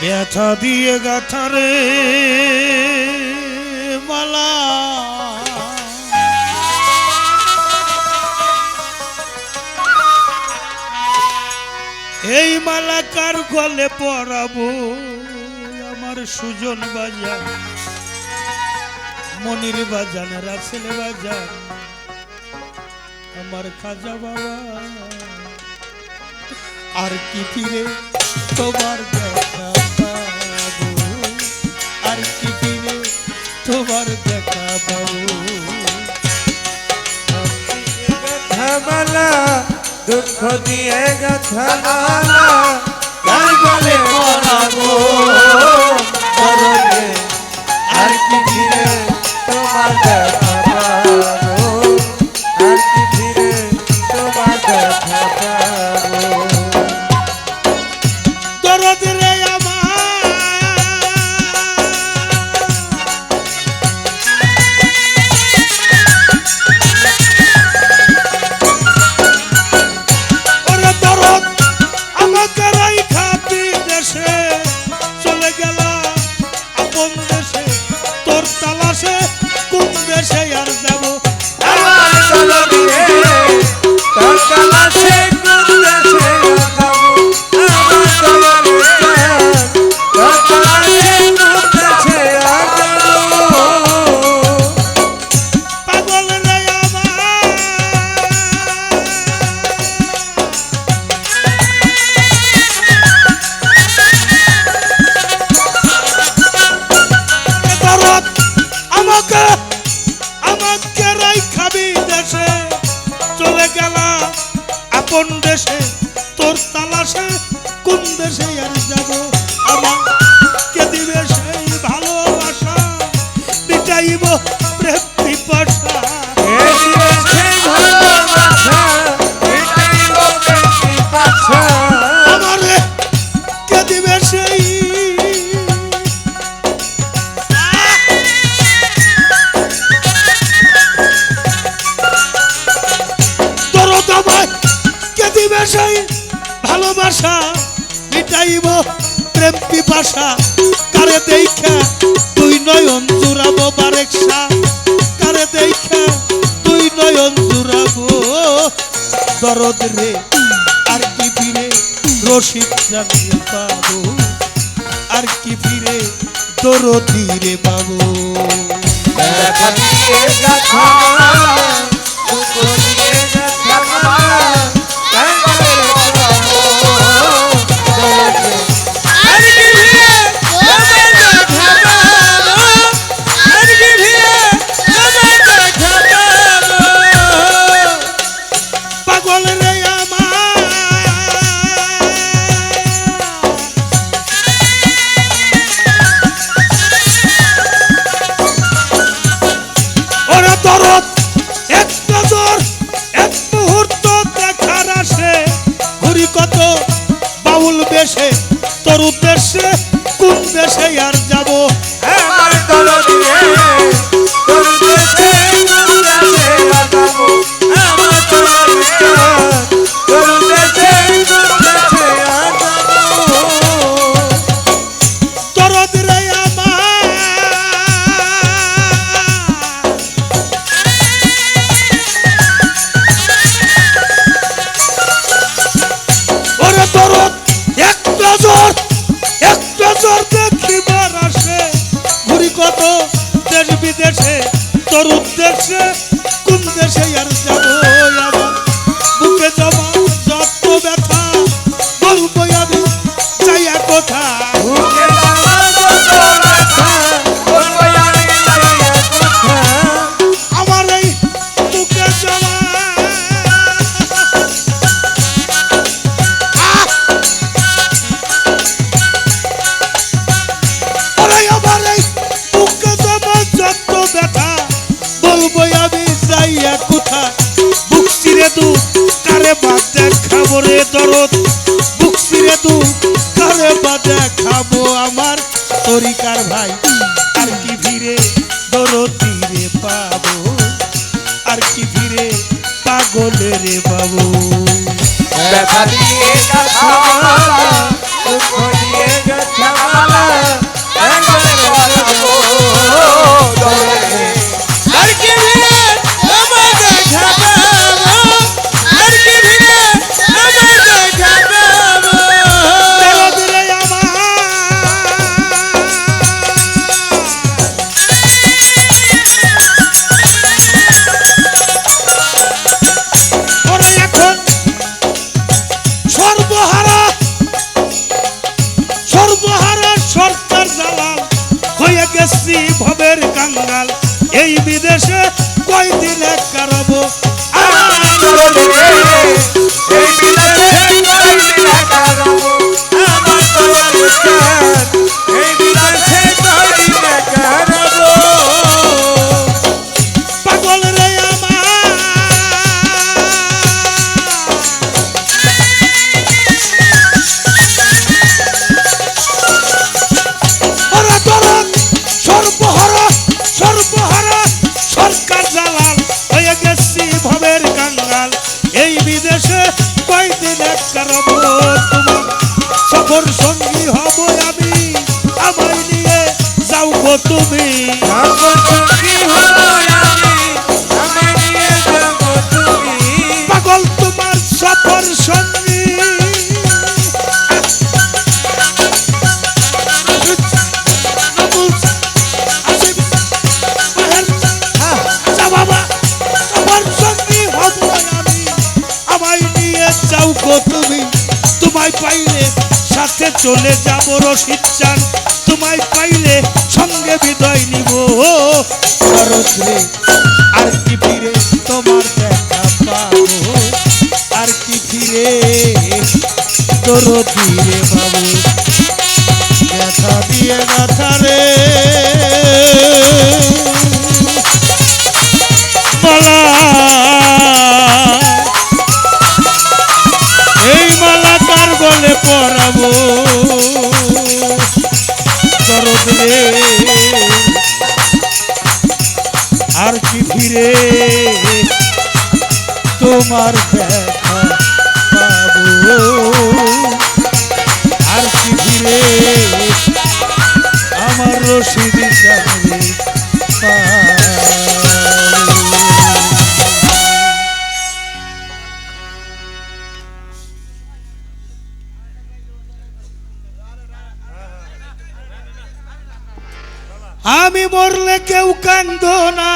ব্যথা দিয়ে গাথারে মালা। এই মালা কার গলে পড়াবো আমার সুজন বাজার মনির বাজান, রাসেল বাজার আমার খাজা বাবা। আর কি ফিরে তোমার দেখা তোমার দেখা পাবো। মালা দুঃখ দিয়ে গাথা মালা কার গলে আর কি তোমার দেখা কোন দেশে তোর তালাশে কোন দেশে আর ভালোবাসাই ভালোবাসা মিটাইব প্রেম পিপাসা। কারে দেখা তুই নয়ন জুড়াব বারেকসা? কারে দেখা তুই নয়ন জুড়াব? দরদ রে আর কি ফিরে রসিক জানিয়ে পাবো? আর কি ফিরে দরদি রে পাবো? দেখা দিয়ে গাথা লাগে পাগল রে বাবু দেখা দিয়ে গেছি ভবের কাঙ্গাল। এই বিদেশে কয়দিন এক কারব তোমার। সফর সঙ্গী হব আমি, আমায় নিয়ে যাও তুমি। গো তুমি। তোমায় পাইলে সাথে চলে যাব রশিদ চান। তোমায় পাইলে সঙ্গে বিদায় নিব। রে, আর কি ফিরে তোমার দেখা পাবো? আর কি ফিরে তোর ফিরে বাবু পরাবো শরৎ রে। আর কি ফিরে তোমার দেখা পাবো। আর কি ফিরে আমার রশিদ পাবো। মরলে কেউ কান্দ না।